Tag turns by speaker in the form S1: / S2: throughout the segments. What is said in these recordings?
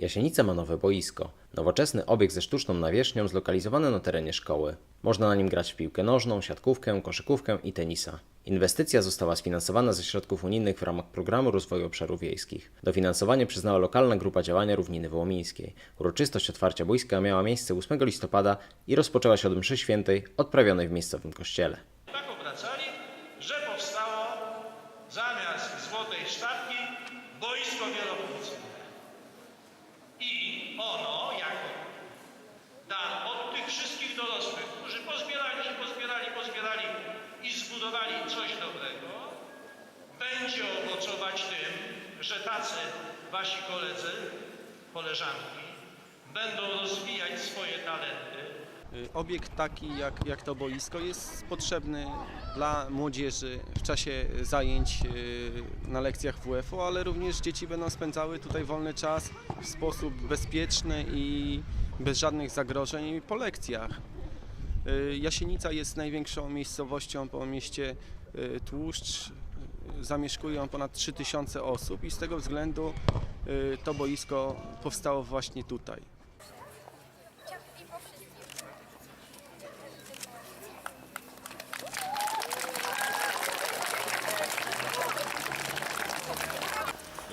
S1: Jasienica ma nowe boisko. Nowoczesny obiekt ze sztuczną nawierzchnią zlokalizowany na terenie szkoły. Można na nim grać w piłkę nożną, siatkówkę, koszykówkę i tenisa. Inwestycja została sfinansowana ze środków unijnych w ramach Programu Rozwoju Obszarów Wiejskich. Dofinansowanie przyznała lokalna grupa działania Równiny Wołomińskiej. Uroczystość otwarcia boiska miała miejsce 8 listopada i rozpoczęła się od mszy świętej odprawionej w miejscowym kościele.
S2: Tak obracali, że powstało zamiast złotej sztabki boisko wielofunkcyjne. Ono jako dar od tych wszystkich dorosłych, którzy pozbierali się, pozbierali, pozbierali i zbudowali coś dobrego, będzie owocować tym, że tacy wasi koledzy, koleżanki będą rozwijać swoje talenty,
S3: Obiekt taki jak, jak to boisko jest potrzebny dla młodzieży w czasie zajęć y, na lekcjach WF-u, ale również dzieci będą spędzały tutaj wolny czas w sposób bezpieczny i bez żadnych zagrożeń po lekcjach. Y, Jasienica jest największą miejscowością po mieście y, Tłuszcz. Y, Zamieszkuje ją ponad 3000 osób i z tego względu y, to boisko powstało właśnie tutaj.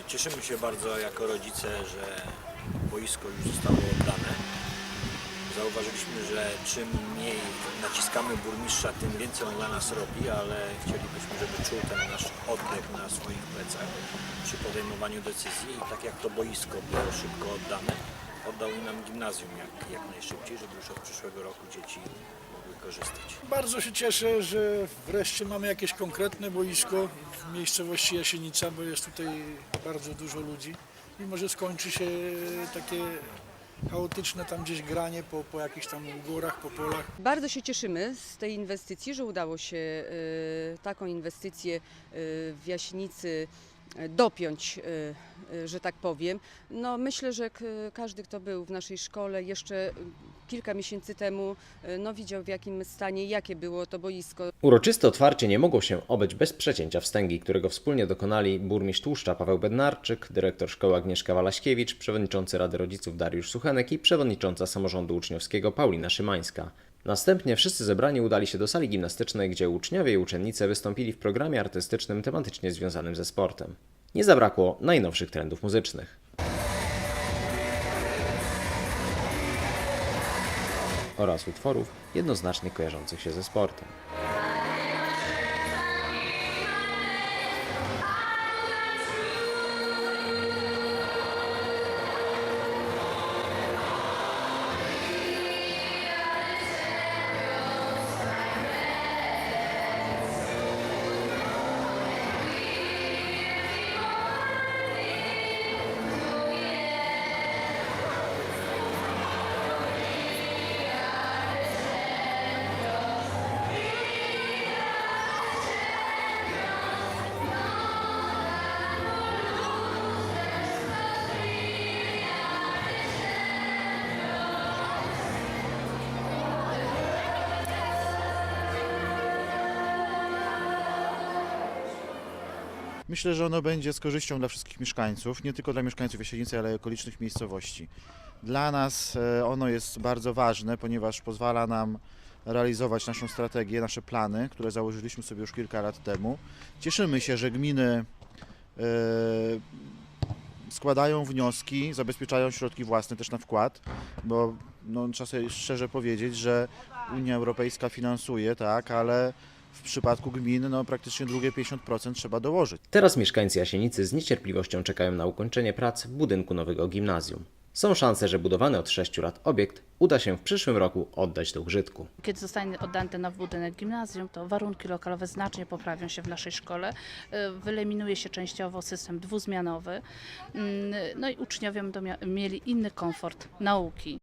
S4: Cieszymy się bardzo jako rodzice, że boisko już zostało oddane. Zauważyliśmy, że czym mniej naciskamy burmistrza, tym więcej on dla nas robi, ale chcielibyśmy, żeby czuł ten nasz oddech na swoich plecach przy podejmowaniu decyzji i tak jak to boisko było szybko oddane, oddał nam gimnazjum jak, jak najszybciej, żeby już od przyszłego roku dzieci korzystać.
S5: Bardzo się cieszę, że wreszcie mamy jakieś konkretne boisko w miejscowości Jasienica, bo jest tutaj bardzo dużo ludzi. Mimo, że skończy się takie chaotyczne tam gdzieś granie po, po jakichś tam górach, po polach.
S6: Bardzo się cieszymy z tej inwestycji, że udało się e, taką inwestycję e, w Jaśnicy e, dopiąć, e, e, że tak powiem. No, myślę, że każdy, kto był w naszej szkole jeszcze kilka miesięcy temu, e, no, widział w jakim stanie, jakie było to boisko.
S1: Uroczyste otwarcie nie mogło się obejść bez przecięcia wstęgi, którego wspólnie dokonali burmistrz Tłuszcza Paweł Bednarczyk, dyrektor szkoły Agnieszka Walaśkiewicz, przewodniczący Rady Rodziców Dariusz Suchenek i przewodnicząca samorządu uczniowskiego Paulina Szymańska. Następnie wszyscy zebrani udali się do sali gimnastycznej, gdzie uczniowie i uczennice wystąpili w programie artystycznym tematycznie związanym ze sportem. Nie zabrakło najnowszych trendów muzycznych. oraz utworów jednoznacznie kojarzących się ze sportem.
S7: Myślę, że ono będzie z korzyścią dla wszystkich mieszkańców, nie tylko dla mieszkańców Jasienicy, ale i okolicznych miejscowości. Dla nas e, ono jest bardzo ważne, ponieważ pozwala nam realizować naszą strategię, nasze plany, które założyliśmy sobie już kilka lat temu. Cieszymy się, że gminy e, składają wnioski, zabezpieczają środki własne też na wkład, bo no, trzeba sobie szczerze powiedzieć, że Unia Europejska finansuje, tak, ale w przypadku gmin no, praktycznie drugie 50% trzeba dołożyć.
S1: Teraz mieszkańcy Jasienicy z niecierpliwością czekają na ukończenie prac w budynku nowego gimnazjum. Są szanse, że budowany od 6 lat obiekt uda się w przyszłym roku oddać do użytku.
S8: Kiedy zostanie oddany ten nowy budynek gimnazjum, to warunki lokalowe znacznie poprawią się w naszej szkole. Y, Wyeliminuje się częściowo system dwuzmianowy. Mm, No i uczniowie będą mieli inny komfort nauki.